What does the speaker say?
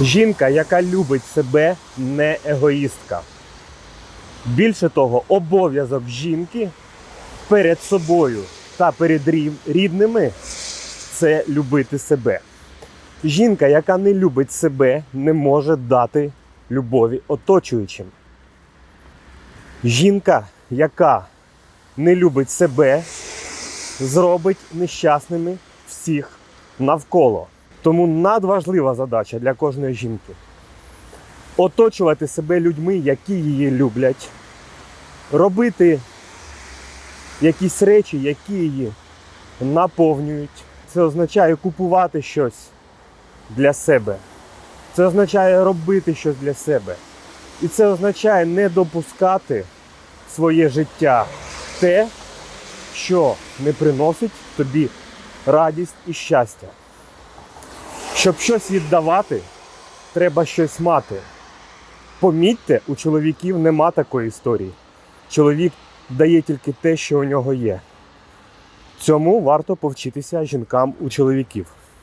Жінка, яка любить себе, не егоїстка. Більше того, обов'язок жінки перед собою та перед рідними це любити себе. Жінка, яка не любить себе, не може дати любові оточуючим. Жінка, яка не любить себе, зробить нещасними всіх навколо. Тому надважлива задача для кожної жінки оточувати себе людьми, які її люблять, робити якісь речі, які її наповнюють. Це означає купувати щось для себе. Це означає робити щось для себе. І це означає не допускати в своє життя те, що не приносить тобі радість і щастя. Щоб щось віддавати, треба щось мати. Помітьте, у чоловіків нема такої історії. Чоловік дає тільки те, що у нього є. Цьому варто повчитися жінкам у чоловіків.